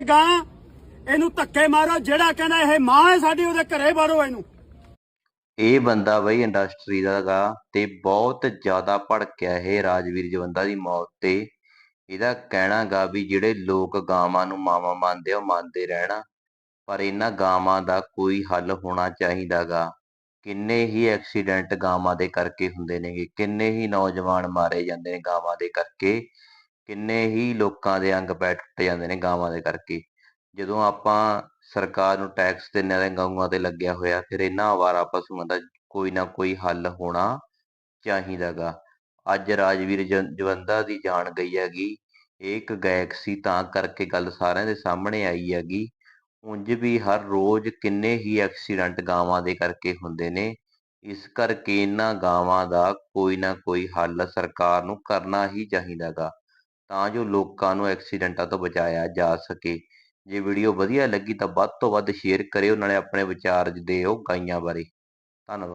ਗਾਂ ਇਹਨੂੰ ਧੱਕੇ ਮਾਰੋ, ਜਿਹੜਾ ਕਹਿੰਦਾ ਇਹ ਮਾਂ ਹੈ ਸਾਡੀ, ਉਹਦੇ ਘਰੇ ਬਾੜੋ ਇਹਨੂੰ। ਇਹ ਬੰਦਾ ਬਈ ਇੰਡਸਟਰੀ ਦਾ ਗਾ ਤੇ ਬਹੁਤ ਜ਼ਿਆਦਾ ਭੜਕਿਆ ਇਹ ਰਾਜਵੀਰ ਜਵੰਦਾ ਦੀ ਮੌਤ ਤੇ। ਇਹਦਾ ਕਹਿਣਾ ਗਾ ਵੀ ਜਿਹੜੇ ਲੋਕ ਗਾਵਾਂ ਨੂੰ ਮਾਵਾਂ ਮੰਨਦੇ ਉਹ ਮੰਨਦੇ ਰਹਿਣਾ। ਪਰ ਇਹਨਾਂ ਗਾਵਾਂ ਦਾ ਕੋਈ ਹੱਲ ਹੋਣਾ ਚਾਹੀਦਾ ਗਾ। ਕਿੰਨੇ ਹੀ ਐਕਸੀਡੈਂਟ ਗਾਵਾਂ ਦੇ ਕਰਕੇ ਹੁੰਦੇ ਨੇਗੇ, ਕਿੰਨੇ ਹੀ ਨੌਜਵਾਨ ਮਾਰੇ ਜਾਂਦੇ ਨੇ ਗਾਵਾਂ ਦੇ ਕਰਕੇ। ਕਿੰਨੇ ਹੀ ਲੋਕਾਂ ਦੇ ਅੰਗ ਬੈਠ ਟੁੱਟ ਜਾਂਦੇ ਨੇ ਗਾਵਾਂ ਦੇ ਕਰਕੇ। ਜਦੋਂ ਆਪਾਂ ਸਰਕਾਰ ਨੂੰ ਟੈਕਸ ਦਿੰਦੇ ਆ ਤੇ ਗਊਆਂ ਤੇ ਲੱਗਿਆ ਹੋਇਆ, ਫਿਰ ਇਹਨਾਂ ਅਵਾਰਾ ਪਸ਼ੂਆਂ ਦਾ ਕੋਈ ਨਾ ਕੋਈ ਹੱਲ ਹੋਣਾ ਚਾਹੀਦਾਗਾ। ਅੱਜ ਰਾਜਵੀਰ ਜਵੰਦਾ ਦੀ ਜਾਨ ਗਈ ਹੈਗੀ, ਇਹ ਇੱਕ ਗਾਇਕ ਸੀ, ਤਾਂ ਕਰਕੇ ਗੱਲ ਸਾਰਿਆਂ ਦੇ ਸਾਹਮਣੇ ਆਈ ਹੈਗੀ। ਉਂਝ ਵੀ ਹਰ ਰੋਜ਼ ਕਿੰਨੇ ਹੀ ਐਕਸੀਡੈਂਟ ਗਾਵਾਂ ਦੇ ਕਰਕੇ ਹੁੰਦੇ ਨੇ। ਇਸ ਕਰਕੇ ਇਹਨਾਂ ਗਾਵਾਂ ਦਾ ਕੋਈ ਨਾ ਕੋਈ ਹੱਲ ਸਰਕਾਰ ਨੂੰ ਕਰਨਾ ਹੀ ਚਾਹੀਦਾਗਾ। ਤਾਂ ਜੋ ਲੋਕਾਂ ਨੂੰ ਐਕਸੀਡੈਂਟਾਂ ਤੋਂ ਬਚਾਇਆ ਜਾ ਸਕੇ। ਜੇ ਵੀਡੀਓ ਵਧੀਆ ਲੱਗੀ ਤਾਂ ਵੱਧ ਤੋਂ ਵੱਧ ਸ਼ੇਅਰ ਕਰਿਓ, ਨਾਲੇ ਆਪਣੇ ਵਿਚਾਰ ਦਿਓ ਗਾਈਆਂ ਬਾਰੇ। ਧੰਨਵਾਦ।